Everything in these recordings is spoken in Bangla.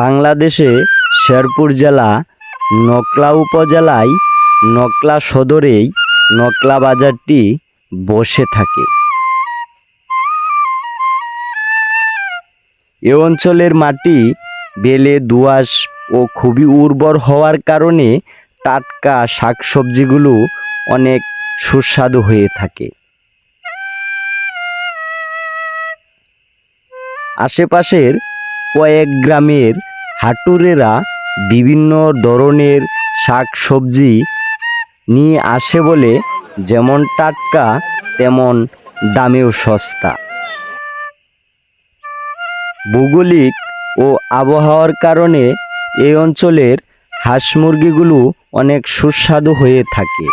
বাংলাদেশে শেরপুর জেলা, নকলা উপজেলায় নকলা সদরেই নকলা বাজারটি বসে থাকে। এ অঞ্চলের মাটি বেলে, দোআঁশ ও খুবই উর্বর হওয়ার কারণে টাটকা শাকসবজিগুলো অনেক সুস্বাদু হয়ে থাকে। আশেপাশের কয়েক গ্রামের হাটুরেরা বিভিন্ন ধরনের শাক সবজি নিয়ে আসে বলে যেমন টাটকা, তেমন দামেও সস্তা। ভৌগোলিক ও আবহাওয়ার কারণে এই অঞ্চলের হাঁস মুরগিগুলো অনেক সুস্বাদু হয়ে থাকে।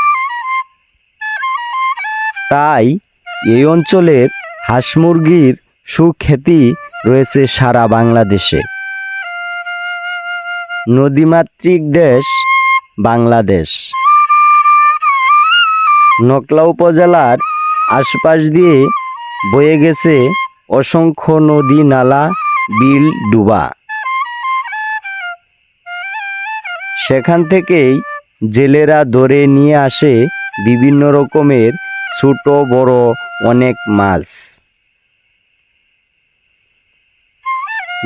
তাই এই অঞ্চলের হাঁস মুরগির সুখ্যাতি রয়েছে সারা বাংলাদেশে। নদীমাতৃক দেশ বাংলাদেশ। নকলা উপজেলার আশপাশ দিয়ে বয়ে গেছে অসংখ্য নদী, নালা, বিল, ডুবা। সেখান থেকেই জেলেরা ধরে নিয়ে আসে বিভিন্ন রকমের ছোট, বড় অনেক মাছ।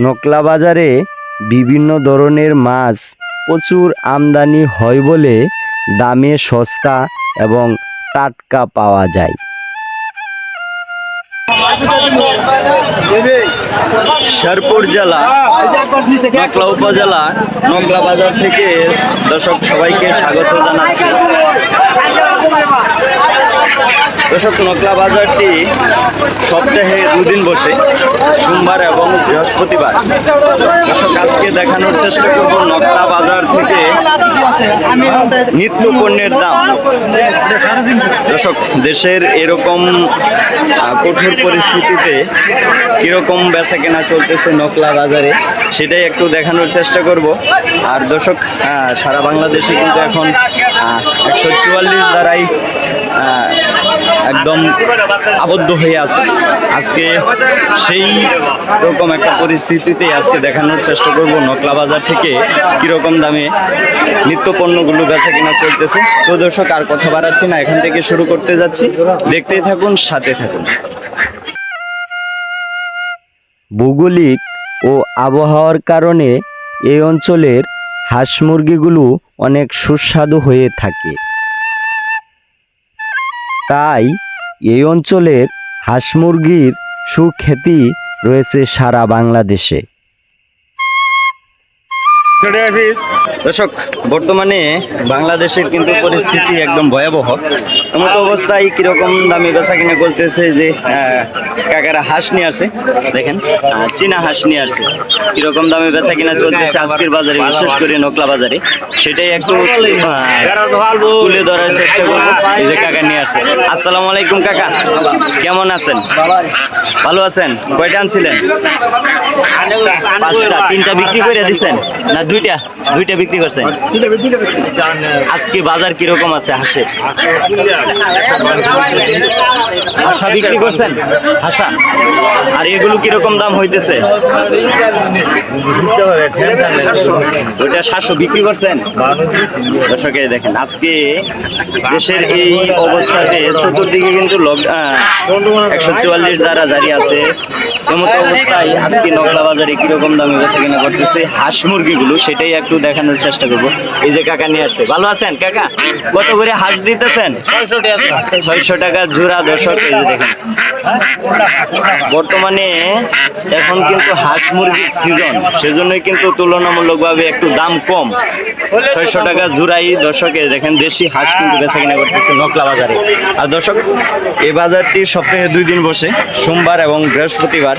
নকলা বাজারে বিভিন্ন ধরনের মাছ প্রচুর আমদানি হয় বলে দামে সস্তা এবং টাটকা পাওয়া যায়। শেরপুর জেলা নকলা উপজেলা নকলা বাজার থেকে দর্শক সবাইকে স্বাগত জানাচ্ছি। দর্শক নকলা বাজারটি সপ্তাহে দুদিন বসে, সোমবার এবং বৃহস্পতিবার। দর্শক, আজকে দেখানোর চেষ্টা করব নকলা বাজার থেকে নিত্য পণ্যের দাম। দর্শক, দেশের এরকম কঠোর পরিস্থিতিতে কীরকম বেচা কেনা চলতেছে নকলা বাজারে সেটাই একটু দেখানোর চেষ্টা করব। আর দর্শক সারা বাংলাদেশে কিন্তু এখন একশো চুয়াল্লিশ দ্বারাই একদম আবদ্ধ হয়ে আছে। আজকে সেই রকম একটা পরিস্থিতিতে আজকে দেখানোর চেষ্টা করব নকলা বাজার থেকে কীরকম দামে নিত্য পণ্যগুলো বেচা কিনা চলতেছে। তো দর্শক, আর কথা বাড়াচ্ছি না, এখান থেকে শুরু করতে যাচ্ছি। দেখতেই থাকুন, সাথে থাকুন। ভৌগোলিক ও আবহাওয়ার কারণে এই অঞ্চলের হাঁস মুরগিগুলো অনেক সুস্বাদু হয়ে থাকে। তাই এই অঞ্চলের হাঁস মুরগির সুখ্যাতি রয়েছে সারা বাংলাদেশে। দর্শক, বর্তমানে বাংলাদেশের কিন্তু পরিস্থিতি একদম ভয়াবহ। এমতো অবস্থায় কীরকম দামে বেচা কিনা করতেছে যে কাকারা হাঁস নিয়ে আসে দেখেন চীনা হাঁস নিয়ে আসছে। কীরকম দামে বেচা কিনা চলতেছে আজকের বাজারে, বিশেষ করে নকলা বাজারে। সেটাই একটু তুলে ধরার চেষ্টা করব। এই যে কাকা নিয়ে আসছে। আসসালামু আলাইকুম, কাকা। কেমন আছেন? ভালো আছেন? কয়টা আনছিলেন? পাঁচটা, তিনটা বিক্রি করে দিছেন? না দুইটা দুইটা বিক্রি করছেন আজকে বাজার কীরকম আছে হাঁসের? হাঁসা বিক্রি করছেন? হাঁসা? আর এগুলো কীরকম দাম হইতেছে? ওইটা সাতশো বিক্রি করছেন? দর্শকে দেখেন আজকে দেশের এই অবস্থাতে চতুর্দিকে কিন্তু একশো চুয়াল্লিশ দ্বারা জারি আছে। এমত অবস্থায় আজকে নকলা বাজারে কীরকম দামে বেচা কেনা করতেছে হাঁস মুরগিগুলো সেটাই একটু দেখানোর চেষ্টা করব। এই যে কাকা নিয়ে আসছে, ভালো আছেন কাকা? কত করে হাঁস দিতেছেন? ছয়শো টাকা জোড়া দর্শক দেখেন। বর্তমানে এখন কিন্তু হাঁস মুরগির সিজন সেজন্যই কিন্তু তুলনামূলকভাবে একটু দাম কম। ছয়শো টাকা জোড়াই দর্শকে দেখেন, দেশি হাঁস কিন্তু বেচা কিনা করতেছে নকলা বাজারে। আর দর্শক এই বাজারটি সপ্তাহে দুই দিন বসে, সোমবার এবং বৃহস্পতিবার।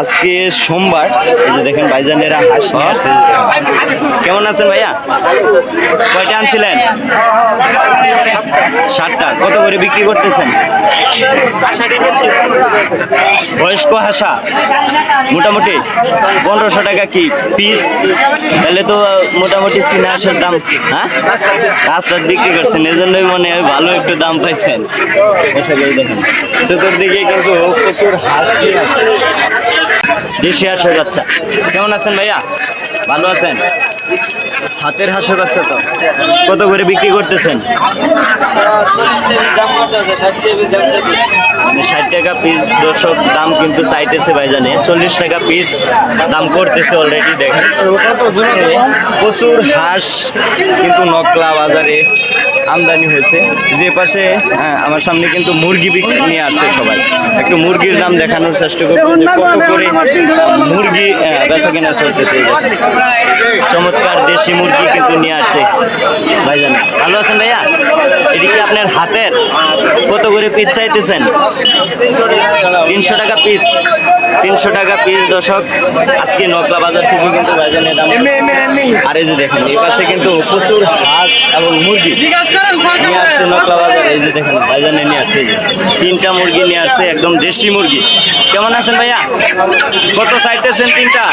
আজকে সোমবার, এই যে দেখেন, ভাইজানেরা হাঁস নিয়ে আসছে। কেমন আছেন ভাইয়া? কয়টা আনছিলেন? ষাটটা কত করে বিক্রি করতেছেন? বয়স্ক হাসা? মোটামুটি পনেরোশো টাকা কি পিস তাহলে তো মোটামুটি চীনা হাঁসের দাম হ্যাঁ? রাস্তায় বিক্রি করছেন, এজন্যই মনে হয় ভালো একটু দাম পাইছেন। দেখেন, চতুর্দিকে কিন্তু প্রচুর হাঁস আছে। দেশি হাঁসের বাচ্চা। কেমন আছেন ভাইয়া? ভালো আছেন? হাতের হাঁসের বাচ্চা তো। কত করে বিক্রি করতেছেন? মানে ষাট টাকা পিস দর্শক দাম কিন্তু চাইতেছে ভাইজানে। চল্লিশ টাকা পিস দাম করতেছে অলরেডি দেখেন। প্রচুর হাঁস কিন্তু নকলা বাজারে আমদানি হয়েছে। যে পাশে আমার সামনে কিন্তু মুরগি বিক্রি নিয়ে আসছে সবাই। একটু মুরগির দাম দেখানোর চেষ্টা করব যে কত করে মুরগি বেচা কেনা চলতেছে চমৎকার দেশি মুরগি কিন্তু নিয়ে আসছে। ভাইজান, ভালো আছেন ভাইয়া? এটি আপনার হাতের? কত করে পিস চাইতেছেন? তিনশো টাকা পিস তিনশো টাকা পিস দশক আজকে নকলা বাজার থেকে কিন্তু ভাইজানের দাম আর এই যে দেখেন এই পাশে কিন্তু প্রচুর হাঁস এবং মুরগি। নিয়ে আসছে নকলা বাজার। এই যে দেখেন ভাইজানে নিয়ে আসছে তিনটা মুরগি নিয়ে আসছে একদম দেশি মুরগি। কেমন আছেন ভাইয়া? কত চাইতেছেন তিনটা?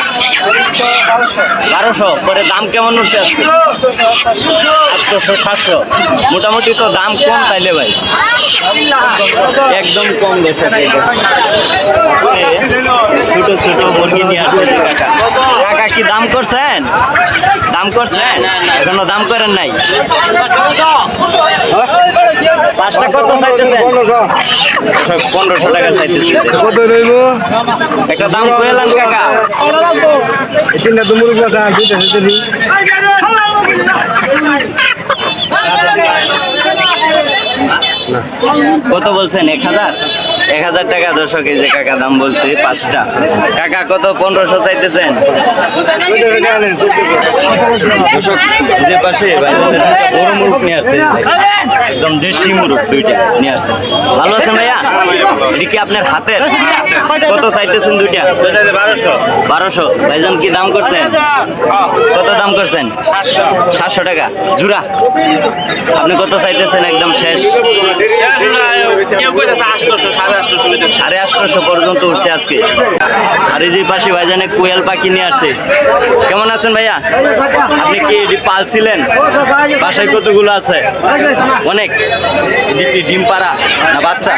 বারোশো। পরে দাম কেমন উঠছে আজকে? আটশোশো সাতশো। মোটামুটি তো দাম কম তাইলে ভাই। একদম কম দেশে ছোট ছোট মুরগি নিয়ে আসছে কাকা কাকা কি দাম করছেন? দাম করছেন? এখনও দাম করেন নাই? পাঁচটা কত চাইতেছেন? পনেরোশো টাকা কত রইব? একটা দাম কাকা। তিনটা তো মুরগ আছে দুইটা কত বলছেন এক হাজার? এক হাজার টাকা দর্শক, এই যে কাকা দাম বলছে, পাঁচটা। কাকা, কত? পনেরোশো চাইতেছেন। দর্শক, যে পাশে বড় মুরগ নিয়ে আসছে একদম দেশি মুরগ দুইটা নিয়ে আসছে। ভালো আছেন ভাইয়া? এটি আপনার হাতের? কত চাইতেছেন দুইটা? বারোশো। বারোশো ভাইজান কি দাম করছেন? কত দাম করছেন? সাতশো টাকা। জুরা, আপনি কত চাইতেছেন? একদম শেষ। সাড়ে আটশোশো পর্যন্ত উঠছে আজকে। আর এই যে পাশে ভাইজানে কোয়েল পাখি নিয়ে আসছে। কেমন আছেন ভাইয়া? আপনি কি এটি পালছিলেন? বাসায় কতগুলো আছে? অনেক। ডিম পাড়া না বাচ্চা?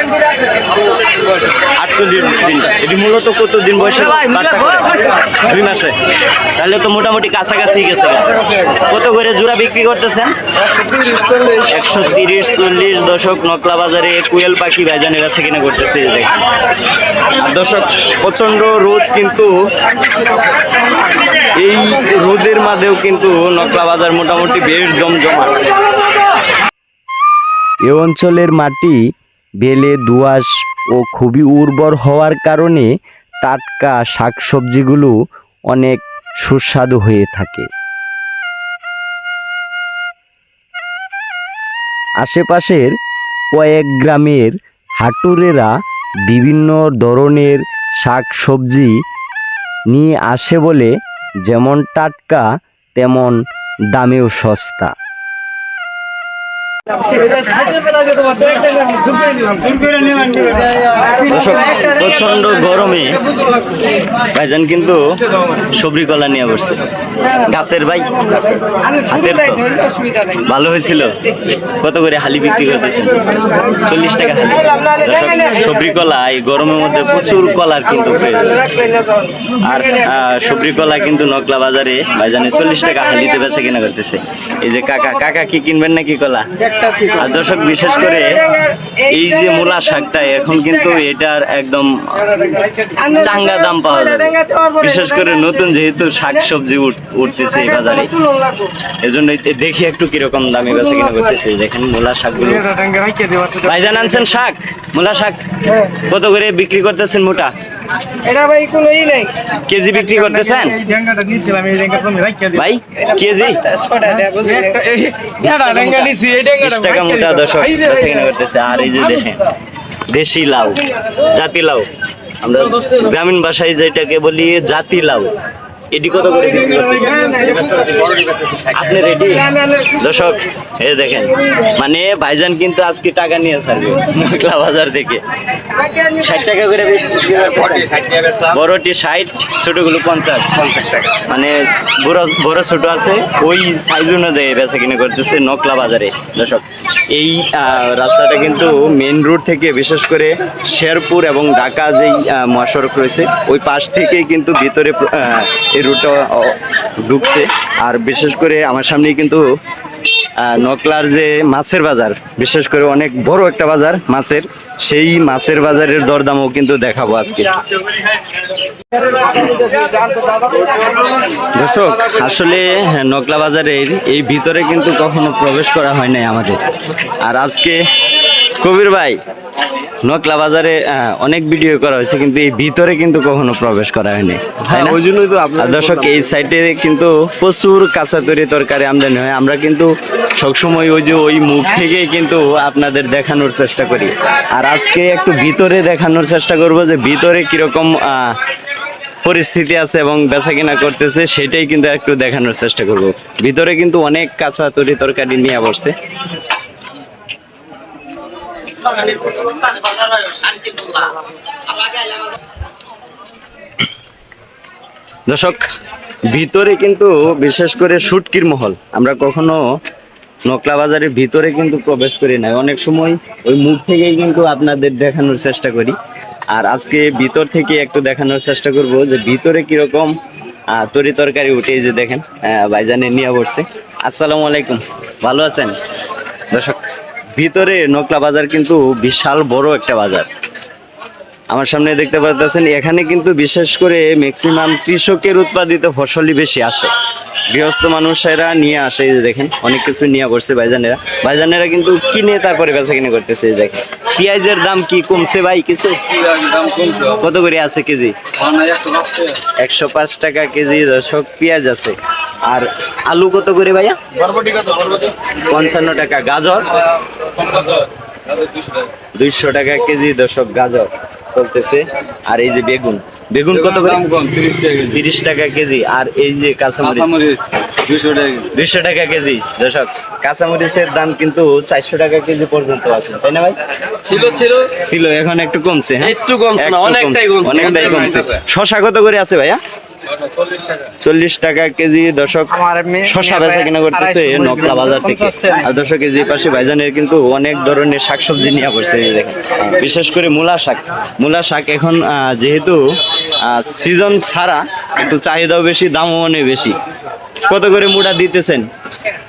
আটচল্লিশ দিন। এটি মূলত কত দিন বয়সে বাচ্চা করে? দুই মাসে। তাহলে তো মোটামুটি কাছাকাছি গেছে। কত করে জোড়া বিক্রি করতেছেন? একশো তিরিশ চল্লিশ। দশক নকলা বাজারে কুয়েল পাখি ভাইজানের কাছে কিনে করতেছে দেখেন আর দর্শক প্রচণ্ড রোদ কিন্তু এই রোদের মাঝেও কিন্তু নকলা বাজার মোটামুটি বেশ জমজমাট। এ অঞ্চলের মাটি বেলে, দোআঁশ ও খুবই উর্বর হওয়ার কারণে টাটকা শাকসবজিগুলো অনেক সুস্বাদু হয়ে থাকে। আশেপাশের কয়েক গ্রামের হাটুরেরা বিভিন্ন ধরনের শাক সবজি নিয়ে আসে বলে যেমন টাটকা তেমন দামেও সস্তা। প্রচণ্ড গরমে ভাইজান কিন্তু সবরি কলা নিয়ে বসছে। গাছের ভাই, হাতের তো। ভালো হয়েছিল। কত করে হালি বিক্রি করতেছেন? চল্লিশ টাকা হালি। সবরি কলা, এই গরমের মধ্যে প্রচুর কলার কিন্তু আর সবরি কলা কিন্তু নকলা বাজারে ভাইজানে চল্লিশ টাকা হালিতে বেচা কেনা করতেছে। এই যে কাকা কাকা কি কিনবেন নাকি কলা? দর্শক, বিশেষ করে এই যে মূলা শাকটা, এখন কিন্তু এটার একদম চাঙ্গা দাম পাওয়া যাবে। বিশেষ করে নতুন যেহেতু শাক সবজি উঠতেছে এই বাজারে এজন্য দেখি একটু কীরকম দামে কিনা করতেছে। দেখেন মূলা শাকগুলো। ভাইজান আনছেন শাক? মূলা শাক কত করে বিক্রি করতেছেন মোটা? এটা ভাই কোনো ই নাই। কেজি বিক্রি করতেছেন? ভাই কেজি? বিশ টাকা মোটা। দশক কিনা করতেছে। আর এই যে দেখেন দেশি লাউ জাতি লাউ। আমরা গ্রামীণ ভাষায় যেটাকে বলি জাতি লাউ। এটি কত করে আপনি রেডি দর্শক এই দেখেন মানে ভাইজান কিন্তু আজকে টাকা নিয়ে ছাড়বে বাজার থেকে। ষাট টাকা করে বড়টি ষাট ছোটগুলো পঞ্চাশ। পঞ্চাশ টাকা। মানে বড় বড় ছোট আছে ওই সাইজ অনুযায়ী বেচা কিনে করতেছে নকলা বাজারে। দর্শক এই আহ, রাস্তাটা কিন্তু মেন রোড থেকে বিশেষ করে শেরপুর এবং ঢাকা যেই মহাসড়ক রয়েছে ওই পাশ থেকে কিন্তু ভিতরে আহ, এই রুটটা ঢুকছে। আর বিশেষ করে আমার সামনেই কিন্তু নকলার যে মাছের বাজার, বিশেষ করে অনেক বড় একটা বাজার মাছের, সেই মাছের বাজারের দরদামও কিন্তু দেখাবো আজকে। দর্শক, আসলে নকলা বাজারের এই ভিতরে কিন্তু কখনো প্রবেশ করা হয় নাই আমাদের। আর আজকে কবির ভাই নকলা বাজারে অনেক ভিডিও করা হয়েছে কিন্তু এই ভিতরে কিন্তু কখনো প্রবেশ করা হয়নি ওই জন্যই তো দর্শক এই সাইডে কিন্তু প্রচুর কাঁচা তৈরি তরকারি আমদানি হয়। আমরা কিন্তু সবসময় ওই যে ওই মুখ থেকেই কিন্তু আপনাদের দেখানোর চেষ্টা করি। আর আজকে একটু ভিতরে দেখানোর চেষ্টা করব যে ভিতরে কীরকম আহ, পরিস্থিতি আছে এবং বেচা কিনা করতেছে সেটাই কিন্তু একটু দেখানোর চেষ্টা করব। ভিতরে কিন্তু অনেক কাঁচা তৈরি তরকারি নিয়ে বসছে। দর্শক, ভিতরে কিন্তু বিশেষ করে শুটকির মহল, আমরা কখনো নকলা বাজারের ভিতরে কিন্তু প্রবেশ করি না অনেক সময় ওই মুখ থেকেই কিন্তু আপনাদের দেখানোর চেষ্টা করি। আর আজকে ভিতর থেকে একটু দেখানোর চেষ্টা করব যে ভিতরে কীরকম তরি তরকারি উঠে যে দেখেন ভাইজানে নিয়ে বসছে। আসসালামু আলাইকুম। ভালো আছেন? দর্শক ভিতরে নকলা বাজার কিন্তু বিশাল বড় একটা বাজার। আমার সামনে দেখতে পারতেছেন এখানে কিন্তু বিশেষ করে ম্যাক্সিমাম কৃষকের উৎপাদিত ফসলই বেশি আসে। গৃহস্থ মানুষেরা নিয়ে আসে এই দেখেন অনেক কিছু নিয়ে করছে ভাইজানেরা। ভাইজানেরা কিন্তু কিনে তারপরে বেচা কিনে করতেছে এই দেখেন। পেঁয়াজের দাম কি কমছে ভাই কিছু? কত করে আছে কেজি? একশো পাঁচ টাকা কেজি দর্শক পেঁয়াজ আছে। আর আলু কত করে ভাইয়া? পঞ্চান্ন টাকা। গাজর? দুইশো টাকা। কেজি দর্শক গাজর চলতেছে। আর এই যে বেগুন। বেগুন কত করে? তিরিশ টাকা কেজি। আর এই যে কাঁচামরিচ। দুইশো টাকা কেজি। দর্শক কাঁচামরিচের দাম কিন্তু চারশো টাকা কেজি পর্যন্ত আছে। তাই না ভাই? ছিল ছিল। ছিল এখন একটু কমছে হ্যাঁ? একটু কমছে অনেকটাই কমছে। অনেকটাই কমছে। শশা কত করে আছে ভাইয়া? চল্লিশ টাকা কেজি মেয়ে- শশা বেচা কিনা করতেছে নকলা বাজার থেকে। আর এই যে পাশে ভাইজানের কিন্তু অনেক ধরনের শাকসবজি নিয়ে পড়ছে দেখেন। বিশেষ করে মূলা শাক। মূলা শাক এখন যেহেতু সিজন ছাড়া একটু চাহিদাও বেশি দামও অনেক বেশি। কত করে মুঠা দিতেছেন?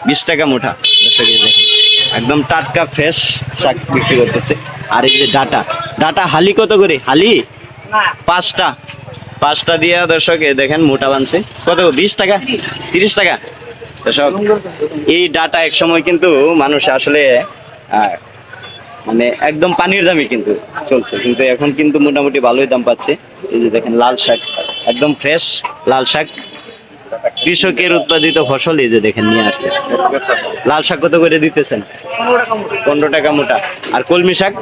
বিশ টাকা এই দেখেন একদম টাটকা ফ্রেশ শাক বিক্রি করতেছে। আর এই যে ডাটা। ডাটা হালি কত করে? হালি? পাঁচটা। পাঁচটা দিয়া দর্শক দেখেন মোটা বানছে। কত বিশ টাকা? তিরিশ টাকা? দর্শক, এই ডাটা এক সময় কিন্তু মানুষ আসলে মানে একদম পানির দামই কিন্তু চলছে। কিন্তু এখন কিন্তু মোটামুটি ভালোই দাম পাচ্ছে। এই যে দেখেন লাল শাক, একদম ফ্রেশ লাল শাক। কৃষকের উৎপাদিত ফসল এই যে দেখেন নিয়ে আসছে। লাল শাক কত করে দিতেছেন? পনেরো টাকা মোটা। আর কলমি শাক?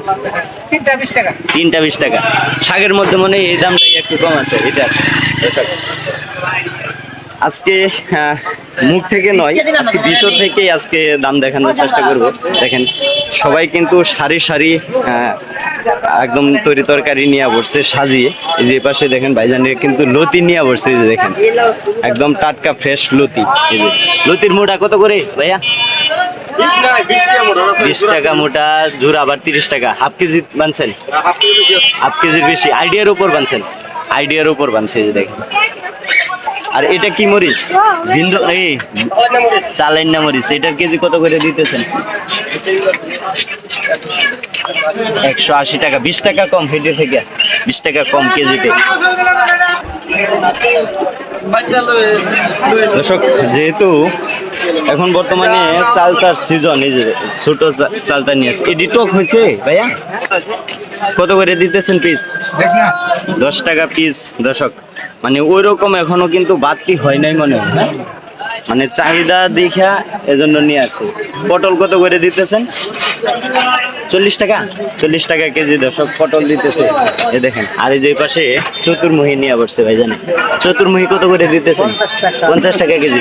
তিনটা বিশ টাকা। তিনটা বিশ টাকা। শাকের মধ্যে মনে হয় এই দামটাই একটু কম আছে এটা। আজকে মুখ থেকে নয় আজকে ভিতর থেকেই আজকে দাম দেখানোর চেষ্টা করব। দেখেন সবাই কিন্তু সারি সারি একদম তরি তরকারি নিয়ে বসছে সাজিয়ে। এই যে পাশে দেখেন ভাইজানের কিন্তু লতি নিয়ে বসছে এই যে দেখেন। একদম টাটকা ফ্রেশ লতি এই যে। লতির মোটা কত করে ভাইয়া? বিশ টাকা মোটা জোর আবার তিরিশ টাকা। Half KG বানছেন? হাফ কেজির বেশি আইডিয়ার উপর বানছেন। আইডিয়ার উপর বানছে যে দেখেন। আর এটা কি মরিচ? ভিন্দ এই চালেন না মরিচ এটার কেজি কত করে দিতেছেন? একশো আশি টাকা বিশ টাকা কম হেঁটে থেকে বিশ টাকা কম কেজিতে। দর্শক যেহেতু এখন বর্তমানে চালতার সিজন এই যে ছোট চালতা নিয়ে আসছে। এডি টক হয়েছে ভাইয়া? কত করে দিতেছেন পিস দশ টাকা পিস দর্শক। মানে ওই রকম এখনও কিন্তু বাড়তি হয় নাই মনে হয় হ্যাঁ? মানে চাহিদা দেখা এজন্য নিয়ে আসছে। পটল কত করে দিতেছেন? চল্লিশ টাকা? চল্লিশ টাকা কেজি দর্শক পটল দিতেছে। এ দেখেন আর এই যে পাশে চতুর্মুহী নিয়ে বসছে ভাই জানেন চতুর্মুহী কত করে দিতেছেন? পঞ্চাশ টাকা। কেজি।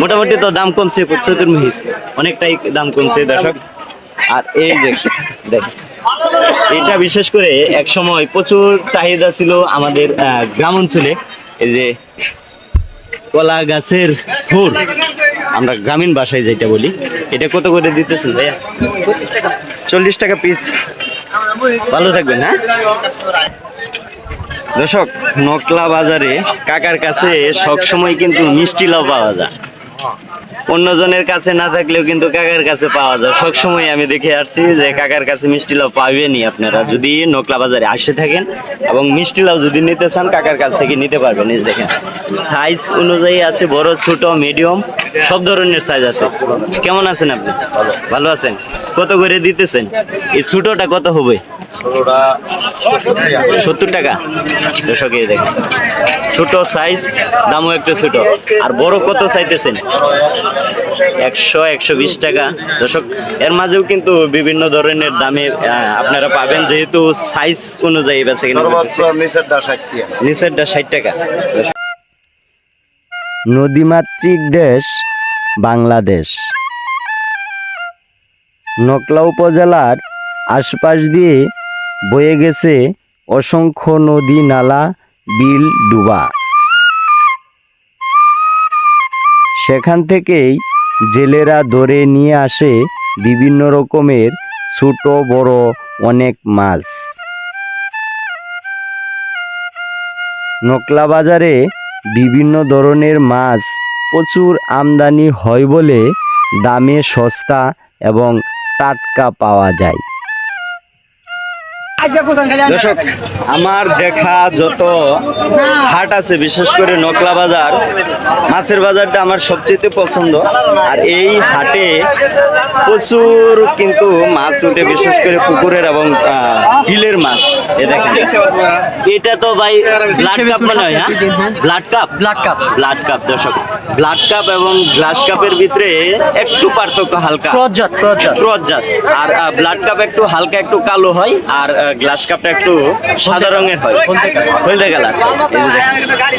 মোটামুটি তো দাম কমছে চতুর্মুহীর অনেকটাই দাম কমছে দর্শক। আর এই যে দেখেন এটা বিশেষ করে এক সময় প্রচুর চাহিদা ছিল আমাদের আহ, গ্রাম অঞ্চলে। এই যে কলা গাছের ফুল, আমরা গ্রামীণ ভাষায় যেটা বলি, এটা কত করে দিতেছেন ভাইয়া? চল্লিশ টাকা পিস ভালো থাকবেন হ্যাঁ? দর্শক, নকলা বাজারে কাকার কাছে সবসময় কিন্তু মিষ্টি লাউ পাওয়া যায়। অন্যজনের কাছে না থাকলেও কিন্তু কাকার কাছে পাওয়া যায়। সবসময় আমি দেখে আসছি যে কাকার কাছে মিষ্টি লাউ পাবেনই আপনারা। যদি নকলা বাজারে আসে থাকেন এবং মিষ্টি লাউ যদি নিতে চান, কাকার কাছ থেকে নিতে পারবেন। দেখেন সাইজ অনুযায়ী আছে বড়, ছোট মিডিয়াম সব ধরনের সাইজ আছে। কেমন আছেন আপনি? ভালো আছেন? কত করে দিতেছেন? এই ছোটটা কত হবে? সত্তর টাকা। এই দেখেন। ছোট সাইজ দামও একটু ছোট। আর বড় কত চাইতেছেন? একশো একশো বিশ টাকা। দর্শক এর মাঝেও কিন্তু বিভিন্ন ধরনের দামে আপনারা পাবেন যেহেতু সাইজ অনুযায়ী বেছে কিনা নিচেরটা ষাট টাকা। নদীমাতৃক দেশ বাংলাদেশ। নকলা উপজেলার আশপাশ দিয়ে বয়ে গেছে অসংখ্য নদী, নালা, বিল, ডুবা। সেখান থেকেই জেলেরা ধরে নিয়ে আসে বিভিন্ন রকমের ছোট, বড় অনেক মাছ। নকলা বাজারে বিভিন্ন ধরনের মাছ প্রচুর আমদানি হয় বলে দামে সস্তা এবং টাটকা পাওয়া যায়। দর্শক আমার দেখা যত হাট আছে বিশেষ করে নকলা বাজার মাছের বাজারটা আমার সবচেয়ে পছন্দ। আর এই হাটে প্রচুর কিন্তু মাছ উঠে বিশেষ করে পুকুরের এবং বিলের মাছ। এ দেখেন এটা তো ভাই ব্লাড কাপ মনে হয় হ্যাঁ? Blood cup? Blood cup. Blood cup দর্শক। ব্লাড কাপ এবং গ্লাস কাপের ভিতরে একটু পার্থক্য হালকা। প্রজ্জাত প্রজ্জাত আর ব্লাড কাপ একটু হালকা একটু কালো হয় আর গ্লাস কাপটা একটু সাদা রঙের হয় হলদে কালার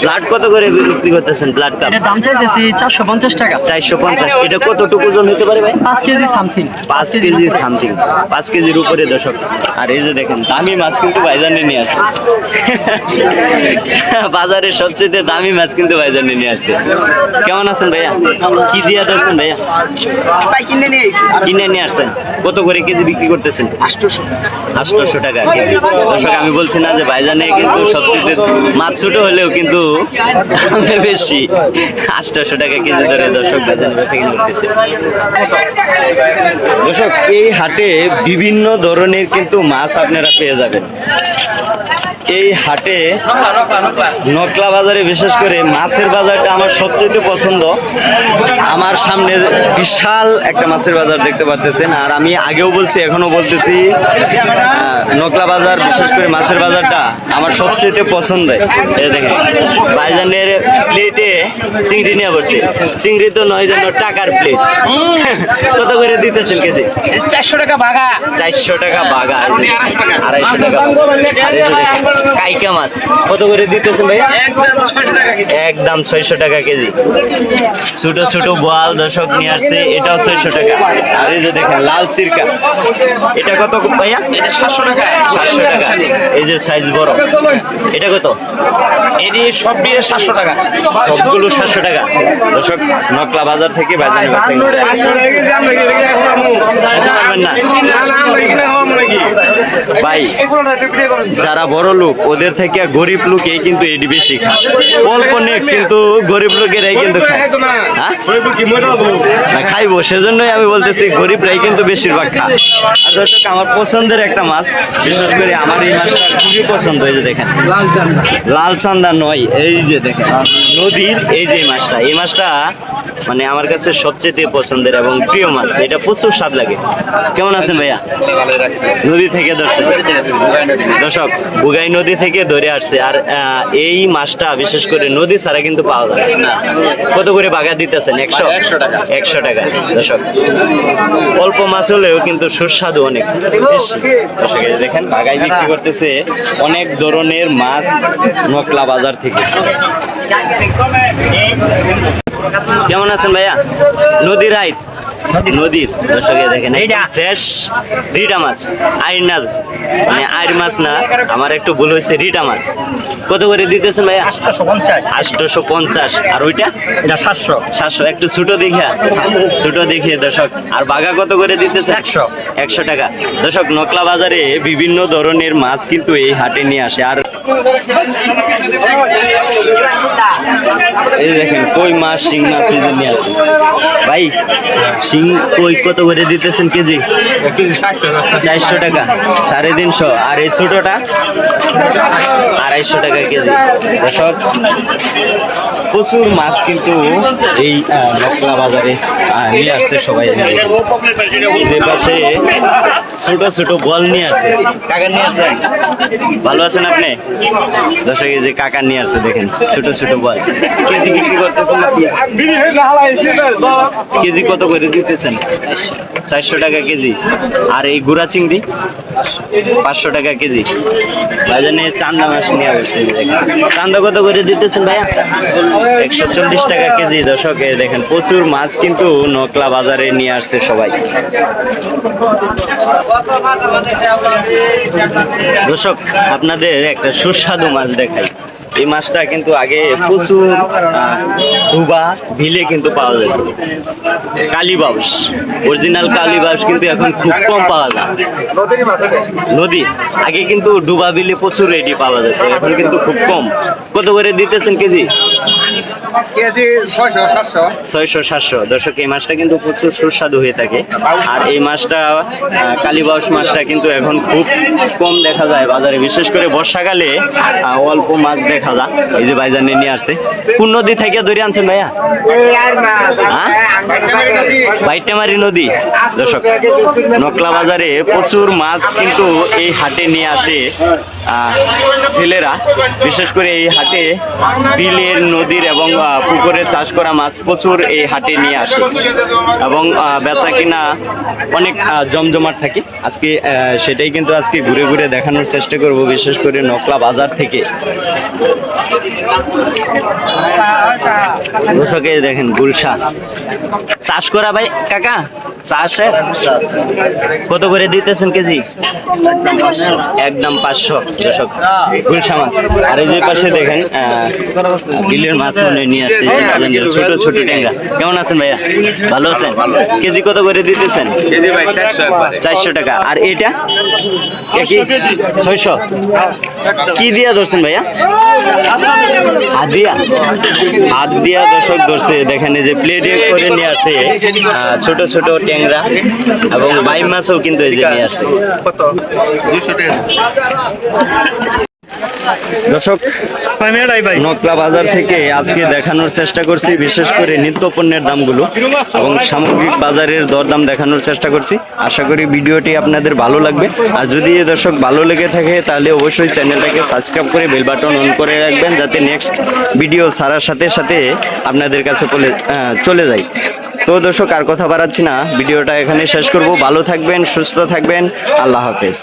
ব্লাড কত করে বিক্রি করতেছেন ব্লাড কাপ? দাম চাইতেছি চারশো পঞ্চাশ টাকা। চারশো পঞ্চাশ এটা কতটুকু ওজন হতে পারে ভাই? পাঁচ কেজি সামথিং। পাঁচ কেজি সামথিং পাঁচ কেজির উপরে দশক আর এই যে দেখেন দামি মাছ কিন্তু ভাইজানে নিয়ে আসছে। বাজারের সবচেয়ে দামি মাছ কিন্তু ভাইজানে নিয়ে আসছে। কেমন আছেন ভাইয়া? কি দিয়া ধরছেন ভাইয়া? কিনে নিয়ে কিনে নিয়ে আসছেন। কত করে কেজি বিক্রি করতেছেন? আটশোশো আটশোশো টাকা। কেজি দর্শক, আমি বলছি না যে ভাইজানে কিন্তু সবচেয়ে মাছ ছোট হলেও কিন্তু বেশি। আটশো টাকা কেজি ধরে দর্শক ভাইজানে বেচা কিনে করতেছে দর্শক, এই হাটে বিভিন্ন ধরনের কিন্তু মাছ আপনারা পেয়ে যাবেন। এই হাটে নকলা বাজারে বিশেষ করে মাছের বাজারটা আমার সবচেয়ে পছন্দ। আমার সামনে বিশাল একটা মাছের বাজার দেখতে পারতেছেন আর আমি আগেও বলছি এখনও বলতেছি নকলা বাজার বিশেষ করে মাছের বাজারটা আমার সবচেয়ে পছন্দের। এই দেখেন ভাইজানের প্লেটে চিংড়ি নিয়ে বসছে। চিংড়ি তো নয় যেন টাকার প্লেট কত করে দিতেছেন কেজি? চারশো টাকা ভাগা চারশো টাকা বাগা আড়াইশো টাকা। কাইকা মাছ। কত করে দিতেছেন ভাই? একদম ছয়শো টাকা কেজি। ছোট ছোট বোয়াল দর্শক নিয়ে আসছে এটাও ছয়শো টাকা। আর এই যে দেখেন লাল চিরকা। এটা কত ভাইয়া? সাতশো টাকা। সাতশো টাকা। এই যে সাইজ বড়। এটা কত? এটি সব দিয়ে সাতশো টাকা। সবগুলো সাতশো টাকা। দর্শক নকলা বাজার থেকে বাজারে না। ভাই যারা বড় লোক ওদের থেকে গরিব লোকে কিন্তু এটি বেশি খায় অল্প নেক কিন্তু গরিব লোকেরাই কিন্তু খায়। হ্যাঁ? খাইবো সেজন্যই আমি বলতেছি গরিবরাই কিন্তু বেশিরভাগ খায় আর দর্শক আমার পছন্দের একটা মাছ বিশেষ করে আমার এই মাছটা খুবই পছন্দ এই যে দেখেন। লাল চান্দা নয় এই যে দেখেন নদীর এই যে মাছটা এই মাছটা মানে আমার কাছে সবচেয়ে পছন্দের এবং প্রিয় মাছ এটা প্রচুর স্বাদ লাগে। কেমন আছেন ভাইয়া? নদী থেকে ধরছেন দর্শক বুগাই নদী থেকে ধরে আসছে। আর এই মাছটা বিশেষ করে নদী ছাড়া কিন্তু পাওয়া যায় না। কত করে বাগা দিতেছেন? একশো? একশো টাকা। দর্শক অল্প মাছ হলেও কিন্তু সুস্বাদু অনেক। দর্শক দেখেন বাগাই বিক্রি করতেছে অনেক ধরনের মাছ নকলা বাজার থেকে। কেমন আছেন ভাইয়া? নদী আইট নদীর দর্শকে দেখেন ফ্রেশ রিটা মাছ আইর না মানে আইর মাছ না আমার একটু ভুল হয়েছে রিটা মাছ। কত করে দিতেছেন ভাইয়া? আটশো পঞ্চাশ আটশোশো পঞ্চাশ আর ওইটা? এটা সাতশো। সাতশো। একটু ছোটো দেখিয়া। ছোটো দেখিয়ে দর্শক আর বাঘা কত করে দিতেছে একশো। একশো টাকা। দর্শক নকলা বাজারে বিভিন্ন ধরনের মাছ কিন্তু এই হাটে নিয়ে আসে। আর এই দেখেন কই মাছ শিং মাছ এই নিয়ে আসে। ভাই শিং কই? কত করে দিতেছেন কেজি? চারশো টাকা, সাড়ে তিনশো। আর এই ছোটোটা? আড়াইশো টাকা কেজি। দর্শক, প্রচুর মাছ কিন্তু এই নকলা বাজারে নিয়ে আসছে সবাই যে পাশে ছোট ছোট বল নিয়ে আসছে। কাকা নিয়ে আসছেন? ভালো আছেন আপনি? দর্শক, এই যে কাকা নিয়ে আসছে, দেখেন, ছোট ছোট বল। কেজি বিক্রি করতেছেন কেজি কত করে দিতেছেন? চারশো টাকা কেজি। আর এই গুড়া চিংড়ি, পাঁচশো টাকা কেজি। বাজানে চান্দা মাছ নিয়ে আসছে এই যে দেখেন। চান্দা কত করে দিতেছেন ভাইয়া? একশো চল্লিশ টাকা কেজি। দর্শক, এই দেখেন, প্রচুর মাছ কিন্তু নকলা বাজারে নিয়ে আসছে সবাই। দর্শক, আপনাদের একটা সুস্বাদু মাছ দেখাই। এই মাছটা কিন্তু আগে প্রচুর ডুবা ভিলে কিন্তু পাওয়া যেত। কালীবাউস অরিজিনাল কালীবাউস কিন্তু এখন খুব কম পাওয়া যায়। নদী, আগে কিন্তু ডুবা বিলে প্রচুর রেডি পাওয়া যেত, এখন কিন্তু খুব কম। কত করে দিতেছেন কেজি? কেজি ছয়শো সাতশো। ছয়শো সাতশো। দর্শক এই মাছটা কিন্তু প্রচুর সুস্বাদু হয়ে থাকে। আর এই মাছটা কালীবাউস মাছটা কিন্তু এখন খুব কম দেখা যায় বাজারে। বিশেষ করে বর্ষাকালে অল্প মাছ দেখা যায়। এই যে ভাইজানে নিয়ে আসছে। কোন নদী থেকে ধরে আনছেন ভাইয়া? হ্যাঁ? বাইটেমারি নদী। দর্শক নকলা বাজারে প্রচুর মাছ কিন্তু এই হাটে নিয়ে আসে। ছেলেরা, বিশেষ করে এই হাটে বিলের নদীর এবং পুকুরের চাষ করা মাছ প্রচুর এই হাটে নিয়ে আসে। এবং বেচা কিনা অনেক জমজমাট থাকে। আজকে সেটাই কিন্তু আজকে ঘুরে ঘুরে দেখানোর চেষ্টা করব, বিশেষ করে নকলা বাজার থেকে। দেখেন গুলশা চাষ করা ভাই, কাকা? চাষে? কত করে দিতেছেন কেজি? একদম পাঁচশো দর্শক গুলশা মাছ আর এই যে পাশে দেখেন বিলের মাছ মনে নিয়ে আসছে ছোট ছোট ট্যাংরা। কেমন আছেন ভাইয়া? ভালো আছেন? কেজি কত করে দিতেছেন? চারশো টাকা। আর এটা? ছয়শো। কি দিয়া ধরছেন ভাইয়া? হাত দিয়া? হাত দিয়া দর্শক ধরছে, দেখেন এই যে প্লেটে করে নিয়ে আসে আহ, ছোট ছোট ট্যাংরা এবং বাই মাছও কিন্তু এই যে নিয়ে দর্শক নকলা বাজার থেকে আজকে দেখানোর চেষ্টা করছি বিশেষ করে নিত্য পণ্যের দামগুলো এবং সামগ্রিক বাজারের দরদাম দেখানোর চেষ্টা করছি। আশা করি ভিডিওটি আপনাদের ভালো লাগবে। আর যদি এ দর্শক ভালো লেগে থাকে তাহলে অবশ্যই চ্যানেলটাকে সাবস্ক্রাইব করে বেল বাটন অন করে রাখবেন যাতে নেক্সট ভিডিও ছাড়ার সাথে সাথে আপনাদের কাছে চলে- চলে যায়। তো দর্শক, আর কথা বাড়াচ্ছি না। ভিডিওটা এখানে শেষ করব। ভালো থাকবেন, সুস্থ থাকবেন। আল্লাহ হাফেজ।